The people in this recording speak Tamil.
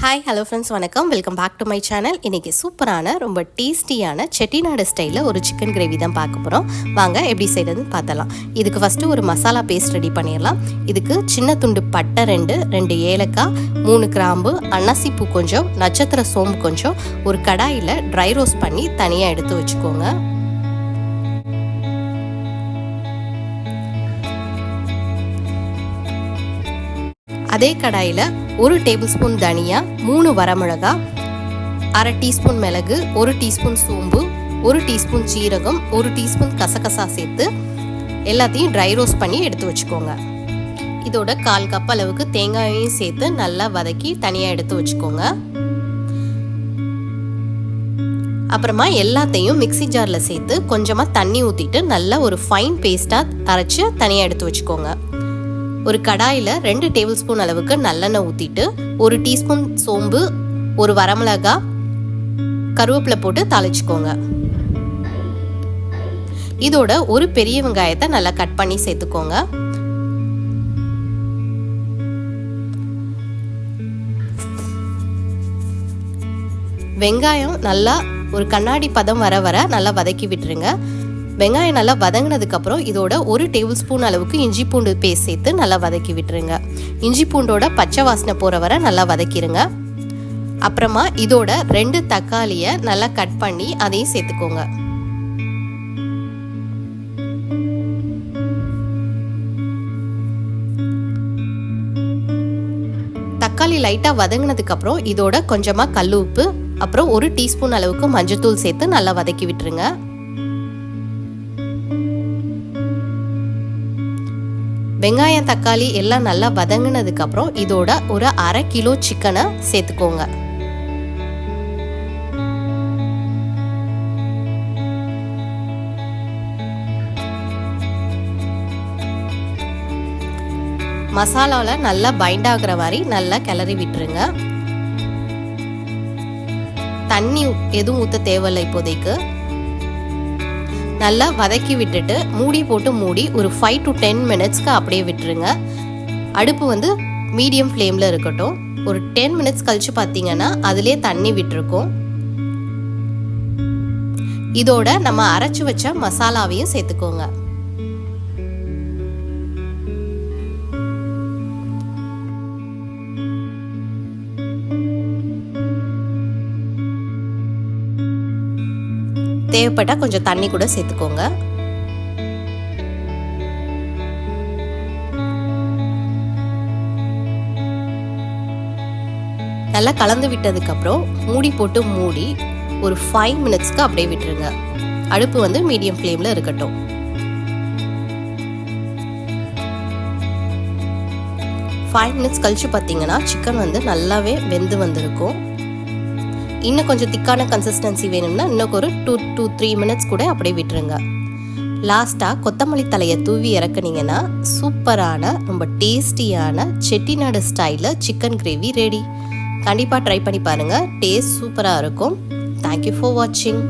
ஹாய் ஹலோ ஃப்ரெண்ட்ஸ் வணக்கம். Welcome back to my channel இன்றைக்கி சூப்பரான ரொம்ப டேஸ்டியான செட்டிநாடு ஸ்டைலில் ஒரு சிக்கன் கிரேவி தான் பார்க்க போகிறோம் வாங்க எப்படி செய்கிறதுன்னு பார்த்தலாம் இதுக்கு ஃபஸ்ட்டு ஒரு மசாலா பேஸ்ட் ரெடி பண்ணிடலாம். இதுக்கு சின்ன துண்டு பட்டை ரெண்டு ரெண்டு ஏலக்காய் மூணு கிராம்பு அன்னாசிப்பூ கொஞ்சம் நட்சத்திர சோம்பு கொஞ்சம் ஒரு கடாயில் ட்ரை ரோஸ்ட் பண்ணி தனியாக எடுத்து வச்சுக்கோங்க. அதே கடாயில் ஒரு டேபிள் ஸ்பூன் தனியா மூணு வரமிளகா அரை டீஸ்பூன் மிளகு ஒரு டீஸ்பூன் சோம்பு ஒரு டீஸ்பூன் சீரகம் ஒரு டீஸ்பூன் கசகசா சேர்த்து எல்லாத்தையும் ட்ரை ரோஸ்ட் பண்ணி எடுத்து வச்சுக்கோங்க. இதோட கால் கப் அளவுக்கு தேங்காயையும் சேர்த்து நல்லா வதக்கி தனியாக எடுத்து வச்சுக்கோங்க. அப்புறமா எல்லாத்தையும் மிக்சி ஜாரில் சேர்த்து கொஞ்சமாக தண்ணி ஊற்றிட்டு நல்லா ஒரு ஃபைன் பேஸ்ட்டாக அரைச்சி தனியாக எடுத்து வச்சுக்கோங்க. ஒரு கடாயில் ரெண்டு டேபிள் ஸ்பூன் அளவுக்கு நல்லெண்ணெய் ஊற்றிட்டு ஒரு டீஸ்பூன் சோம்பு ஒரு வரமிளகா கருவேப்பிலை போட்டு தாளிச்சுக்கோங்க. இதோட ஒரு பெரிய வெங்காயத்தை நல்லா கட் பண்ணி சேர்த்துக்கோங்க. வெங்காயம் நல்லா ஒரு கண்ணாடி பதம் வர வர நல்லா வதக்கி விட்டுருங்க. வெங்காயம் நல்லா வதங்கினதுக்கப்புறம் இதோட ஒரு டேபிள் ஸ்பூன் அளவுக்கு இஞ்சி பூண்டு பேஸ்ட் சேர்த்து நல்லா வதக்கி விட்டுருங்க. இஞ்சி பூண்டோட பச்சை வாசனை போகிற வரை நல்லா வதக்கிடுங்க அப்புறமா இதோட ரெண்டு தக்காளியை நல்லா கட் பண்ணி அதையும் சேர்த்துக்கோங்க. தக்காளி லைட்டாக வதங்கினதுக்கப்புறம் இதோட கொஞ்சமாக கல் உப்பு அப்புறம் ஒரு டீஸ்பூன் அளவுக்கு மஞ்சத்தூள் சேர்த்து நல்லா வதக்கி விட்டுருங்க. வெங்காயம் தக்காளி எல்லாம் நல்லா வதங்கினதுக்கப்புறம் இதோட ஒரு அரை கிலோ சிக்கனை சேர்த்துக்கோங்க. மசாலாவில் நல்லா பைண்ட் ஆகுற மாதிரி நல்லா கிளறி விட்டுருங்க. தண்ணி எதுவும் ஊற்ற தேவையில்லை இப்போதைக்கு. நல்லா வதக்கி விட்டுட்டு மூடி போட்டு மூடி ஒரு ஃபைவ் டு டென் மினிட்ஸ்க்கு அப்படியே விட்டுருங்க. அடுப்பு வந்து மீடியம் ஃப்ளேமில் இருக்கட்டும். ஒரு டென் மினிட்ஸ் கழித்து பார்த்தீங்கன்னா அதுலேயே தண்ணி விட்டுருக்கோம். இதோட நம்ம அரைச்சி வச்ச மசாலாவையும் சேர்த்துக்கோங்க. தேவைப்பட்டால் கொஞ்சம் தண்ணி கூட சேர்த்துக்கோங்க. நல்லா கலந்து விட்டதுக்கப்புறம் மூடி போட்டு மூடி ஒரு ஃபைவ் மினிட்ஸ்க்கு அப்படியே விட்டுருங்க. அடுப்பு வந்து மீடியம் ஃப்ளேமில் இருக்கட்டும். ஃபைவ் மினிட்ஸ் கழிச்சு பார்த்தீங்கன்னா சிக்கன் வந்து நல்லாவே வெந்து வந்திருக்கும். இன்னும் கொஞ்சம் திக்கான கன்சிஸ்டன்சி வேணும்னா இன்னும் ஒரு டூ டூ த்ரீ மினிட்ஸ் கூட அப்படியே விட்டுருங்க. லாஸ்ட்டாக கொத்தமல்லி தலையை தூவி இறக்குனீங்கன்னா சூப்பரான ரொம்ப டேஸ்டியான செட்டிநாடு ஸ்டைலில் சிக்கன் கிரேவி ரெடி கண்டிப்பாக ட்ரை பண்ணி பாருங்கள் டேஸ்ட் சூப்பராக இருக்கும். தேங்க்யூ ஃபார் வாட்சிங்